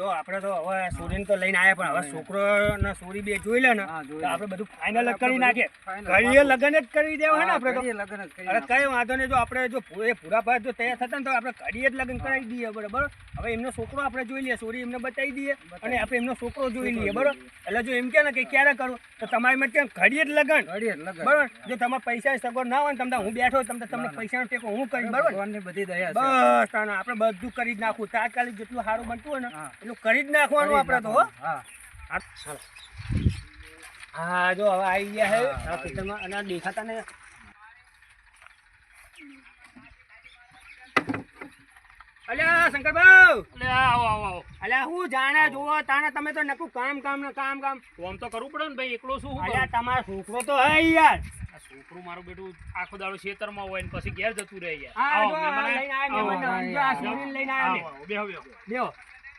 જો આપણે તો હવે સોરીને તો લઈને આવ્યા પણ હવે છોકરો ને સોરી બે જોઈ લે ને તો આપણે બધું ફાઇનલ કરી નાખીએ. ઘડીએ લગન જ કરી દેવા ને આપણે લગ્ન જ અરે કઈ વાંધો નહીં જો આપણે જો એ પૂરા ભાઈ જો તૈયાર થતા ને તો આપણે ઘડીએ જ લગ્ન કરાવી દઈએ બરાબર? હવે એમનો છોકરો આપણે જોઈ લઈએ સોરી એમને બતાવી દઈએ અને આપણે એમનો છોકરો જોઈ લઈએ બરાબર? એટલે જો એમ કે ને કે ક્યારે કરું તો તમારી માટે ઘડીએ જ લગન. બરાબર? જો તમારે પૈસા સગવડ ના હોય ને તમને હું બેઠો તમને તમને પૈસાનો ટેકો હું કરીશ બરાબર? બધી દયા બસ આપણે બધું કરી જ નાખવું તાત્કાલિક જેટલું સારું બનતું હોય ને. એટલું કરી જ નાખવાનું આપણે તો હા. જો હવે આવી ગયા છે ખેતરમાં અને દેખાતા ને. અલ્યા શંકરભાઉ એટલે આવો આવો આવો. અલ્યા હું જાણે જોવો તાણે તમે તો નકું કામ કામ ને કામ કામ. કોમ તો કરવું પડે ને ભાઈ એકલો શું અલ્યા તમારો છોકરો તો હે યાર. છોકરું મારું બેટું આખો દાડો ખેતરમાં હોય ને પછી ઘેર જતું રહે યાર. આવો, મહેમાન લઈને આવ્યા મહેમાન જો આ આવો, સુરીને લઈને આવ્યા બેહો, બેહો, બેહો.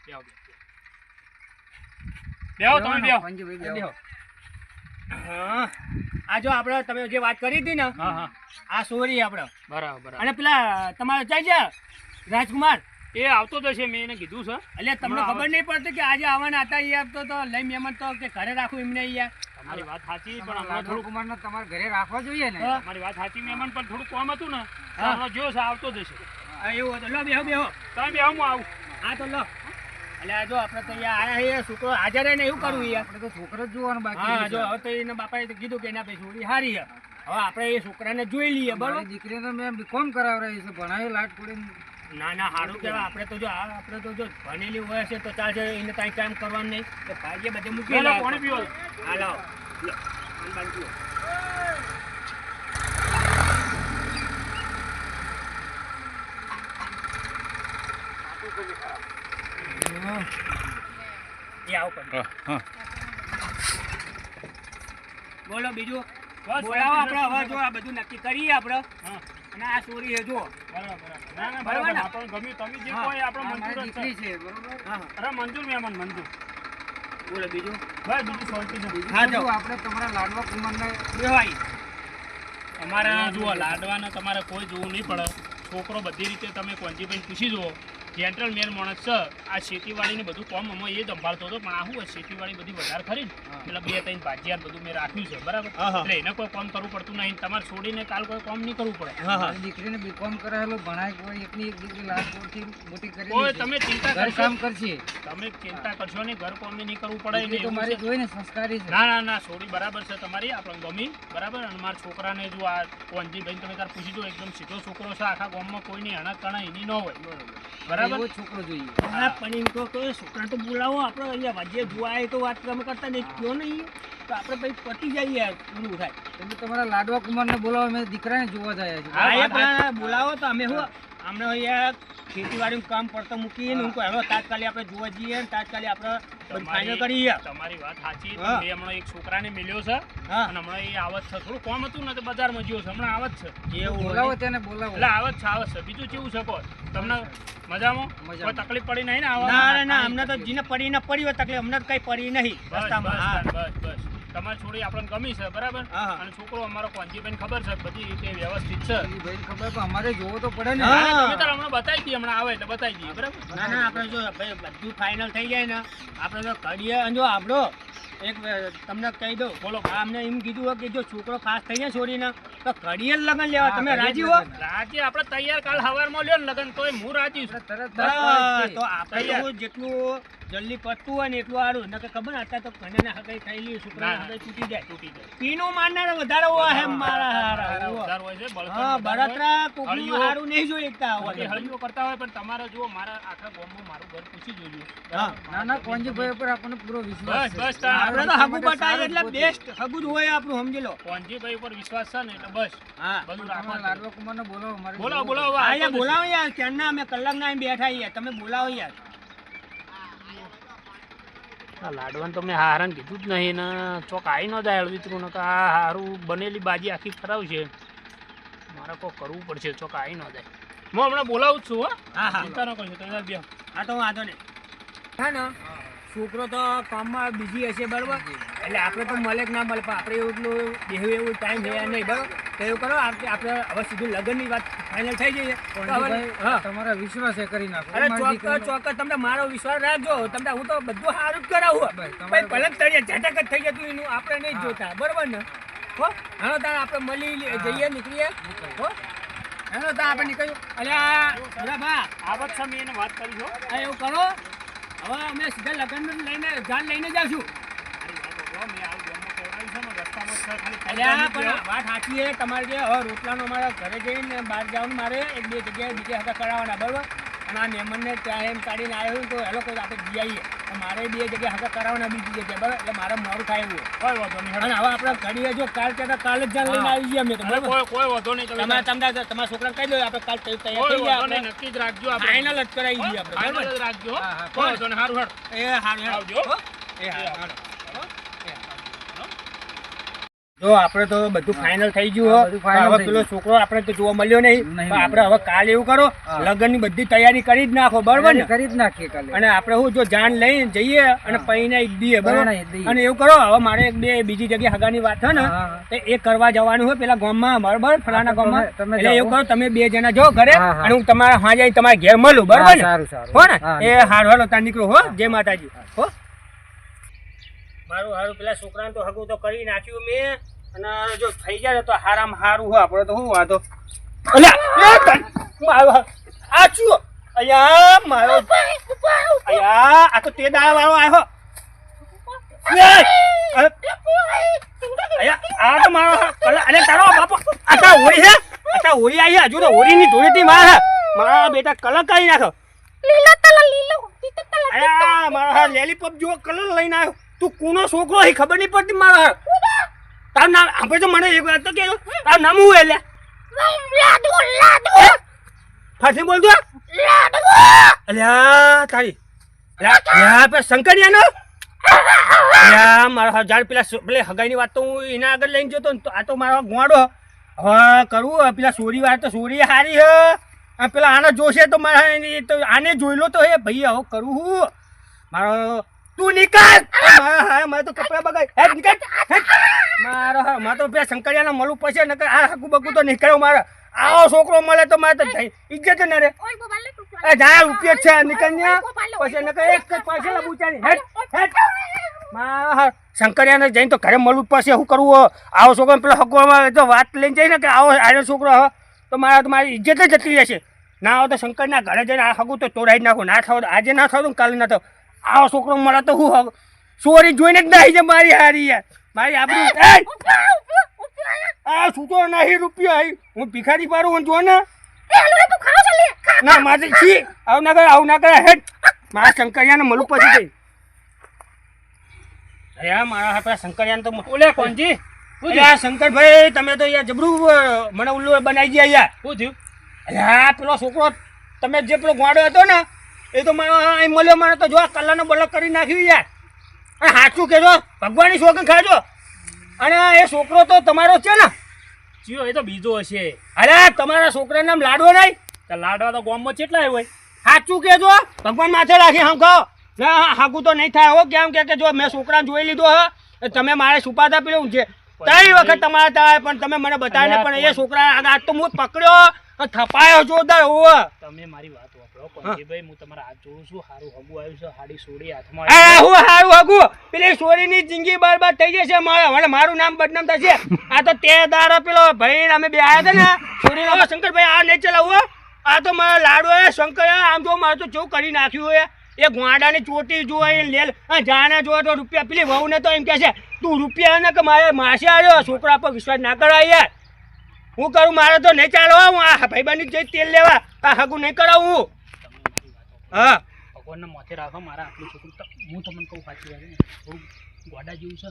બેહો, બેહો. બેહો, તમે બેહો. બેહો. હા. આ જો આપણે તમે જે વાત કરી હતી ને હા હા. આ સોરી આપણે. બરાબર બરાબર. અને પેલા તમારે જાય છે રાજકુમાર? એ આવતો તો છે મેં એને કીધું છે. એટલે તમને ખબર નહીં પડતી કે આજે આવવાના હતા એ તો તો લઈ મહેમાન તો કે ઘરે રાખું એમને અહીંયા? તમારી વાત સાચી પણ અમારે થોડું કુમાર થોડુંક કુમારને તમારે ઘરે રાખવા જોઈએ ને. તમારી વાત સાચી મહેમાન પણ થોડું કોમ હતું ને. જો છે આવતો જશે. એવું હતું લો બેહો બેહો. તમે બેહો હું આવું. હા તો લો. એટલે જો આપણે તો અહીંયા આયા છોકરો હાજર ને એવું કરવું યાર. આપણે તો છોકરો જ જોવાનું બાકી હા જો હવે તો એના બાપાએ તો કીધું કે એના ભાઈ છોડી હારી હવે આપણે એ છોકરાને જોઈ લઈએ બરોબર? દીકરીને મેં બીકોમ કરાવડાવી છે? ભણાવી લાટ ના. ના સારું કહેવાય. આપણે તો જો આપણે તો જો ભણેલી હોય છે તો ચાલશે એને કાંઈ કામ કરવાનું નહીં. તો ભાઈએ બધે મૂકી લાવો. પાણી પીવો. હા લાવો. લો, પાણી બાંધી પીવો. એ આવો કરી. બોલો બીજું. બોલાવો આપણે હવે જો આ બધું નક્કી કરીએ આપણે. અને આ ચોરી એ જો. બરાબર, બરાબર. ના, ના, બરાબર બરાબર. ને? આપણને ગમ્યું. તમે જે કહો એ આપણે આ મંજૂર છે. દીકરી હા. અરે મંજૂર મહેમાન મંજૂર. બોલો બીજું. ભાઈ બીજું શાંતિ છે બીજું હા, તો આપણે તમારા લાડવા કુમારને બેવાઈ અમારે જુઓ લાડવાના તમારે કોઈ જોવું નહીં પડે. છોકરો બધી રીતે તમે કોંજીભાઈ પૂછી જુઓ. જેન્ટલ મેન માણસ છે. આ ખેતીવાડીને બધું કોમ અમે એ સંભાળતો હતો પણ આ શું હોય, ખેતીવાડી બધી વધારે ખરી ને? એટલે બે ત્રણ ભાજીયાર બધું મેં રાખ્યું છે બરાબર? હા, હા. એટલે એને કોઈ કામ કરવું પડતું નહીં તમારે છોડીને કાલ કોઈ કામ નહીં કરવું પડે. દીકરીને બી કોમ કરાયેલો ભણાય કોઈ એકની એક દીકરી લાડકોટથી મોટી કરી તમે ચિંતા કરશો. કામ કરશે. તમે ચિંતા કરશો નહીં ઘર કોમ નહીં કરવું પડે દીકરી એને તો એવું મારી છે. જોઈને સંસ્કારી છે. ના ના ના છોડી બરાબર છે તમારી આપણે ગમી બરાબર? અને મારા છોકરાને જો આ કોંજીભાઈ તમે તાર પૂછી દો એકદમ સીધો છોકરો છે આખા ગામમાં કોઈની અણક તણા એની ન હોય. બરાબર? એવો છોકરો જોઈએ. હા પણ એમ કહો કે છોકરા તો બોલાવો આપણે. અહીંયા વાજે જોવાય તો વાત તમે કરતા નહીં. કયો નહીં? તો આપણે ભાઈ પતી જઈએ પૂરું થાય. તમે તમારા લાડવા કુમારને બોલાવો અમે દીકરાને જોવા જાય છે હા બોલાવો તો અમે શું અમને અહીંયા ખેતીવાડીનું કામ પડતો મૂકીએ ને હું હવે તાત્કાલિક આપણે જોવા જઈએ ને તાત્કાલિક આપણે ફાઇનલ કરીએ. તમારી વાત સાચી. એ મેં હમણાં એક છોકરાને મળ્યો છે હા. અને હમણાં એ આવત છે. થોડું કોમ હતું ને તો બજારમાં ગયો છે. હમણાં આવત છે. એવું બોલાવો તેને બોલાવો. એટલે આવત છે આવત છે. બીજું કેવું છે કહો તમને મજામાં? કોઈ મજામાં. તકલીફ પડી નહીં ને ના ના અમને તો જીને પડી ના પડી હોય તકલીફ. અમને તો કઈ પડી નહીં બસ બસ બસ. તમારી છોડી આપણને ગમી છે બરાબર. અને છોકરો અમારો કોંજીભાઈ ખબર છે બધી રીતે વ્યવસ્થિત છે. ખબર પણ અમારે જોવો તો પડે ને. તમે તાર હમણાં બતાવી દઈએ હમણાં આવે એટલે બતાવી દઈએ બરાબર? ના ના આપણે જો ભાઈ બધું ફાઇનલ થઈ જાય ને આપણે તો કરીએ અને જો આપણો એક તમને કહી દઉં બોલો. આ અમને એમ કીધું હોય કે જો છોકરો પાસ થઈ જાય છોડીને તો કરીએ લગન લેવા. તમે રાજી હો? રાજી આપણે તૈયાર કાલ હવારમાં લ્યો ને લગન તોય હું રાજી છું. તરત તો આપણે જેટલું જલ્દી પતતું હોય ને એટલું સારું. નકર ખબર અત્યારે તો કન્યાને હગાઈ થઈ લ્યું ના, ના. હગાઈ તૂટી જાય. તૂટી જાય. પીનું માનનાર વધારે હોય હે મારા હારા. હા બળતરા કોકનું હારું નહીં જોઈ એકતા હોય. હળીઓ કરતા હોય પણ તમારે જુઓ મારા આખા ગામમાં મારું ઘર પૂછી જોજો. હા. ના ના કોંજીભાઈ ઉપર આપણને પૂરો વિશ્વાસ બસ, છે. બસ, આપણે તો હગુ બતાવીએ એટલે બેસ્ટ હગુ જ હોય આપણું સમજી લો. કોંજીભાઈ ઉપર વિશ્વાસ છે ને એટલે બસ. હા. બધું તમારા રાખવાનું લાડવા બોલાવો બોલાવો બોલાવો હા આવતો યાર જશે. બોલાવો યાર ક્યારના અમે કલાકના અહીં બેઠા યાર તમે બોલાવો યાર. આ લાડવાનું તમને હારાને કીધું જ નહીં ને. ચોક આવી ન જાય હળવીતરું ને કે આ હારું બનેલી બાજી આખી ખરાબ છે. મારે કોઈ કરવું પડશે ચોક આવી ન જાય. હું હમણાં બોલાવું જ છું હો. હા હા. ચિંતા ન કરશો તમે બે હા તો વાંધો નહીં. હા ને. છોકરો તો કામમાં બિઝી હશે બરાબર? એટલે આપણે તો મળે કે ના મળે પણ આપણે એટલું બેહું એવું ટાઈમ હે નહીં બરાબર? તો તો એવું કરો આપણે આપણે હવે સીધું લગ્નની વાત ફાઇનલ થઈ જઈએ તમારા વિશ્વાસ હા. વિશ્વાસે કરી નાખો. અરે ચોક્કસ ચોક્કસ તમને મારો વિશ્વાસ રાખજો. તમને હું તો બધું સારું જ કરાવું. ભાઈ, પલંગ તળિયે ઝટક જ થઈ જતું એનું આપણે નહીં જોતા બરોબર ને? હો હાલો તારે આપણે મળી જઈએ નીકળીએ. હો હાલો તાર આપણે નીકળ્યું અલ્યા બરાબર બધા ભા આવત છે મેં એને વાત કરી છો એવું કરો. હવે અમે સીધા લગ્ન લઈને જાન લઈને જાશું. વાત સાચી તમારે જે હવે રોટલાનો અમારા ઘરે જઈને બહાર જવાનું, મારે એક બે જગ્યાએ બીજા હતા કરાવવાના, બરોબર? અને આ મહેમાનને ત્યાં એમ કાઢીને આવ્યો તો એ લોકો આપણે જઈ મારે બે જગ્યા હતા કરાવવાના બીજી જગ્યા બરાબર? એટલે મારે મોડું થાય એવું. કોઈ વાંધો નહીં અને હવે આપણે ઘડીએ જો કાલ કહેતા કાલે જ લઈને આવી જઈએ અમે તો બરાબર? કોઈ વાંધો નહીં તમે તમારે તમને તમારા છોકરાને કહી દો આપણે કાલ તૈયાર થઈ ગયા નક્કી જ રાખજો આપણે. ફાઇનલ જ કરાવી દઈએ આપણે બરાબર? રાખજો હા, હા, કોઈ વાંધો નહીં સારું હેડ. એ સારું આવજો. એ હારું, હારું. જો આપણે તો બધું ફાઇનલ થઈ ગયું હવે પેલો છોકરો આપણે તો જોવા મળ્યો નહીં. આપણે હવે કાલ એવું કરો. લગ્નની બધી તૈયારી કરી જ નાખો બરોબર ને? કરી જ નાખીએ કાલે. અને આપણે હું જો જાણ લઈને જઈએ અને. પૈને દઈએ બરોબર? અને એવું કરો હવે મારે એક બે બીજી જગ્યાએ હગાની વાત છે ને. તો એ કરવા જવાનું હોય પેલા ગામમાં બરોબર? ફલાના ગામમાં. એટલે એવું કરો તમે બે જણા જો ઘરે. અને હું તમારા હા જઈ તમારા ઘેર મળું બરોબર ને? હો ને? એ હાર હાલો ત્યાં નીકળો હો. જય માતાજી. હો. મારું હારું પેલા છોકરાને તો હગું તો કરી નાખ્યું મેં. અને જો થઈ જાય તો હારામાં હારું હોય આપણે તો શું વાંધો? મારો હા- આ શું અલ્યા મારો અલ્યા આ તો તે દાળ વાળો આવ્યો એ! આ તો મારો હા- અલ્યા તારો બાપો આ હોળી છે આ હોળી આવી હજુ તો હોળીની ધૂળેટી માર હે. મારા બેટા કલર કરી નાખો અલ્યા મારા હા લેલીપોપ જુઓ કલર લઈને આવ્યો. તું કુનો છોકરો હે ખબર નહીં પડતી મારા. તાર નામ આપણે તો મને એક વાત તો કે તાર નામ શું એટલે ફાટી બોલ તો અલ્યા તારી. અલ્યા પે શંકરિયાનો. અલ્યા મારા હજાર પેલા પેલા હગાઈની વાત તો હું એના આગળ લઈને જતો ને તો આ તો મારો ગોંડો. હા કરવું પેલા સોરી વાત તો સોરી હારી હ. આ પેલા આને જોશે તો મારા તો આને જોઈ લો તો હે. ભાઈ આવો કરું હું? મારો તું નિકાલ હા હા મારે તો કપડા બગાડ. હે નિકાલ હે મારો હા મારે તો પેલા શંકરિયાને મળવું પડશે નકર આ હકુ બકુ તો નીકળ્યો મારે. આવો છોકરો મળે તો મારે તો ઇજ્જત ન રે. એ જા ઉપયોગ છે નીકળ ને. પછી નકર એક પાછળ બુચાની હેટ હેટ મારા હા શંકરિયાને જઈને તો ઘરે મળવું પડશે. શું કરવું? આવો છોકરો પેલો હકવામાં તો વાત લઈને જઈને કે આવો આનો છોકરો હ. તો મારા તો મારી ઇજ્જત જ જતી રહેશે. ના આવો તો શંકરના ઘરે જઈને આ હગું તો તોડાઈ નાખો નાખું. ના થાવ આજે ના થાવ તો કાલે ના થાવ. આવો છોકરો મળે તો હું હવે. સોરી જોઈને જ નાહી છે મારી હારી યાર. મારી આપણી એ આ છૂટો નહીં રૂપિયો આવી હું ભિખારી પારું હું જો ને ના મારે છી. આવું ના કરે આવું ના કરે હેડ. મારા શંકરિયાને મળું પછી જઈ અરે મારા હા પેલા શંકરિયાને તો ઓલે કોણજી આ શંકરભાઈ તમે તો યાર જબરું મને ઉલ્લુ બનાવી ગયા યાર શું થયું? અરે આ પેલો છોકરો તમે જે પેલો ગોડો હતો ને એ તો મને મળ્યો મને તો જો આ કલરનો બલક કરી નાખ્યું યાર. અને સાચું કહેજો ભગવાનની શોખન ખાજો. અને એ છોકરો તો તમારો છે ને? જીઓ એ તો બીજો હશે. અરે તમારા છોકરા નામ લાડવો નહીં? તો લાડવા તો ગોમમાં કેટલા હોય. સાચું કહેજો ભગવાન માથે રાખી હમ કહો ના હાગું તો નહીં થાય હો કેમ કે કે જો મેં છોકરાને જોઈ લીધો હ તમે મારે છુપાતા પેલું છે ત્રણ વખત તમારા થાય પણ તમે મને બતાવીને પણ એ છોકરા આજ આજ તો હું પકડ્યો થપાયો જોરદાર હોવ તમે મારી વાત વાપરો પંજીભાઈ હું તમારા હાથ જોડું છું હારું હગું આવ્યું છે હાડી સોડી હાથમાં આ હું હારું હગું. પેલી સોરીની જિંદગી બરબાદ થઈ જશે મારે. હવે મારું નામ બદનામ થશે. આ તો તે દાડા પેલો ભાઈ અમે બે આયા હતા ને સોડીનો શંકરભાઈ આ નહીં ચલાવો આ તો મારા લાડો એ શંકર આમ જો મારે તો જો કરી નાખ્યું હોય. એ ગોંડાની ચોટી જો એ લેલ જાણે જો તો રૂપિયા પેલી વહુને તો એમ કહે છે તું રૂપિયા ને કે મારે માસે આવ્યો છોકરા પર વિશ્વાસ ના કરાય યાર. હું કરું, મારે તો નહીં ચાલવા હું આ ભાઈબાની જઈ તેલ લેવા. આ હગું નહીં કરાવું. હું. હા ભગવાનના માથે રાખો, મારા આટલું છોકરું હું તમને કહું સાચી વાત ગોડા જેવું છે.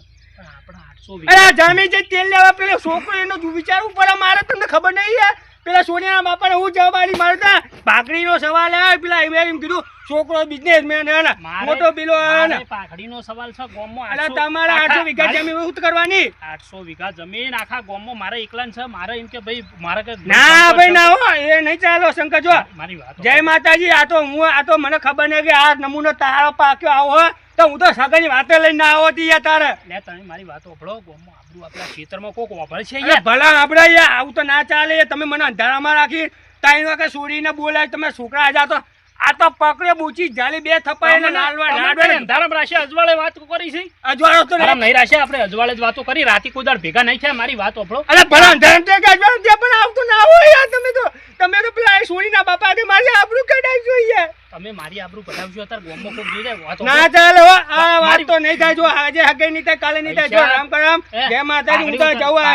અરે જામી જે તેલ લેવા પેલો છોકરો એનો જો વિચારવું પડે મારે તમને ખબર નહીં યાર પેલા સોનિયાના બાપાને હું જવાબારી મારતા. ભાખરીનો સવાલ આવે પેલા એમ એમ કીધું છોકરો બિઝનેસમેન હે ને મોટો પેલો હે ને. પાઘડીનો સવાલ છે ગોમમાં અરે તમારે આઠસો આખા- વીઘા જમીન શું કરવાની. 800 વીઘા જમીન આખા ગોમમાં મારે એકલાન છે મારે એમ કે ભાઈ મારે કે ના ભાઈ ના હો એ નહીં ચાલો શંકર જો મારી વાત જય માતાજી આ તો હું આ તો મને ખબર નહીં કે આ નમૂનો તારો પાક્યો આવો તો હું તો સગાની વાતે લઈને ના આવો તી યાર તારે. લે તમે મારી વાત ઓભળો ગોમમાં આપણા ખેતરમાં કોક ઓભળ છે યાર ભલા આપણે યાર આવું તો ના ચાલે. તમે મને અંધારામાં રાખી તાઈ વાગે છોડીને બોલાય તમે છોકરા આજા તો આ તો પકડે બૂચી જાલી બે થપાય ને. લાલવા લાડવા અંધારામ રાશે અજવાળે વાત કરી છે. અજવાળો તો અંધારામાં નહીં. રાશે આપણે અજવાળે જ વાતો કરી. રાતી કોઈ ભેગા નહીં થયા મારી વાત ઓભળો અરે ભલા અંધારામ તે કે અજવાળો તે પણ આવતો ના હોય યાર તમે તો તમે તો પેલા છોડીના બાપા કે મારી આબરૂ કઢાઈ જોઈએ તમે મારી આબરૂ કઢાવશો અત્યારે ગોમો કોક જોઈ જાય વાત ના ચાલો આ વાત તો નહીં થાય જો આજે હગે નહીં થાય કાલે નહીં થાય જો રામ કરામ જય માતાજી હું તો જવા.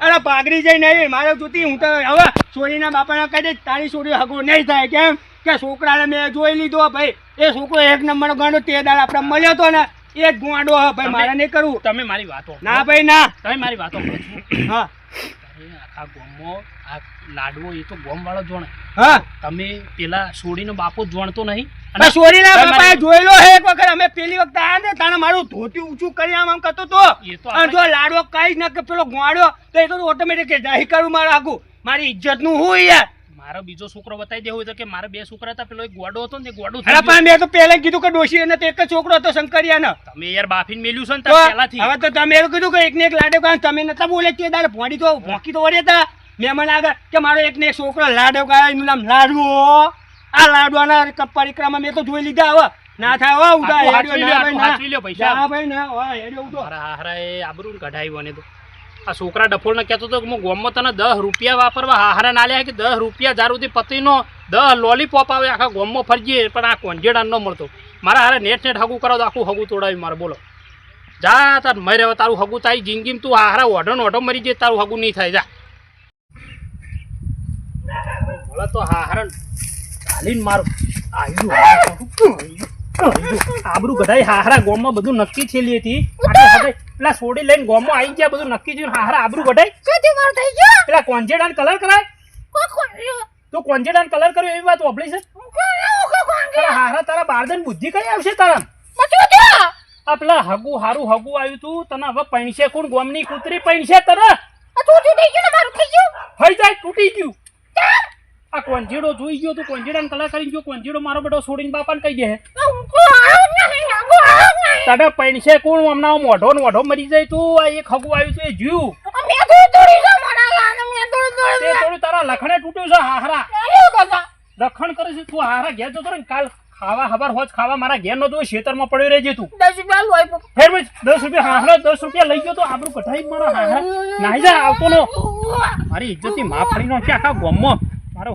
અરે પાઘડી જઈ નહીં મારે જૂતી હું તો હવે છોડીના બાપાના કહી દે તારી છોડી હગો નહીં થાય કેમ? કે છોકરાને મેં જોઈ લીધો ભાઈ. એ છોકરો એક નંબર ગણો તે દાળ આપણે મળ્યો હતો ને એ જ ગુવાડો હે ભાઈ મારે નહીં કરવું. તમે મારી વાતો ના ભાઈ ના. તમે મારી વાતો હા. આખા ગોમમાં આ લાડવો એ તો ગોમવાળો જોણે. હા. તમે પેલા સોડીનો બાપો જ જોણતો નહીં. અને છોડીના બાપાએ જોયેલો હે એક વખત અમે પેલી વખત આયા ને તાણે મારું ધોતી ઊંચું કરી આમ આમ કરતો તો. એ તો અને જો લાડવો કઈ ના કે પેલો ગોવાડ્યો તો એ તો ઓટોમેટિક જાહેર કરું મારું આગું. મારી ઇજ્જતનું હું યાર? મારો બીજો છોકરો બતાવી દેવો તો કે મારા બે છોકરા હતા પેલો એક ગોડો હતો ને ગોડો અરે પણ મેં તો પહેલા કીધું કે ડોશી અને એક જ છોકરો હતો શંકરિયાનો તમે યાર બાફીને મેલ્યું છે ને પહેલાથી હવે તો તમે એવું કીધું કે એક ને એક લાડે કાં તમે નતા બોલે તે દાડે ભોડી તો ભોકી તો વળે હતા મહેમાન આગળ કે મારો એક ને એક છોકરો લાડો કાઢ્યો એનું નામ લાડુ આ લાડવાના પરિક્રમા મેં તો જોઈ લીધા હવે ના થાય હવે ઉડા હેડ્યો, ના ભાઈ, ના. પૈસા. હા ભાઈ ના હેડ્યો ઉડો. મારા હાહરાએ આબરૂ ને કઢાવ્યું અને તો આ છોકરા ડફોળને કહેતો હતો કે હું ગોમમાં તને દસ રૂપિયા વાપરવા હાહરા ના લ્યા કે દસ રૂપિયા હજાર સુધી પતિનો દસ લોલીપોપ આવે, આખા ગોમમાં ફરજીએ, પણ આ કોંજેડા ન મળતો. મારા હારે નેટ નેટ હગું કરો તો આખું હગું તોડાવી મારે, બોલો. જા, તાર મરી હવે તારું હગું તારી જિંદગીમાં તું હારા ઓઢો ને ઓઢો મરી જાય, તારું હગું નહીં થાય, જા. ભલે તો હારણ ચાલીને મારું. આવ્યું આબરૂ કઢાઈ હાહરા ગોમમાં બધું નક્કી છેલી હતી. પેલા સોડી લઈને ગોમો આવી ગયા બધું નક્કી થયું હારા આબરૂ કઢાઈ પેલા કોન્જેડાન કલર કરાય. તો કોંજેડાને કલર કર્યો એવી વાત ઓપડી છે? તારા હાહરા તારા બારદન બુદ્ધિ કઈ આવશે તારા? આ પેલા હગુ હારું હગુ આવ્યું તું તને હવે પૈણશે કોણ? ગોમની કૂતરી પૈણશે તને. હઈ જાય તૂટી ગયું. આ કોંજીડો જોઈ ગયો તું કોંજેડાને કલર કરી ગયો. કોંજીડો મારો બેટો છોડીને બાપાને કહી દે તને પૈસે કોણ? હમણાં મોઢો ને મોઢો મરી જાય તું. આ એક હગું આવ્યું તું એ જીવ થોડું તારા લખણે તૂટ્યું છે હારા લખણ કરે છે તું હારા ઘેર જતો ને કાલ ખાવા ખબર હોજ ખાવા મારા ઘેર નો તો ખેતરમાં પડ્યો રહેજે તું. ફેર ભાઈ દસ રૂપિયા હારા દસ રૂપિયા લઈ ગયો તો આપણું કઢાઈ મારા હારા નાઈ જા આવતો નો. મારી ઇજ્જતની માફ ફરી નો આખા ગામમાં.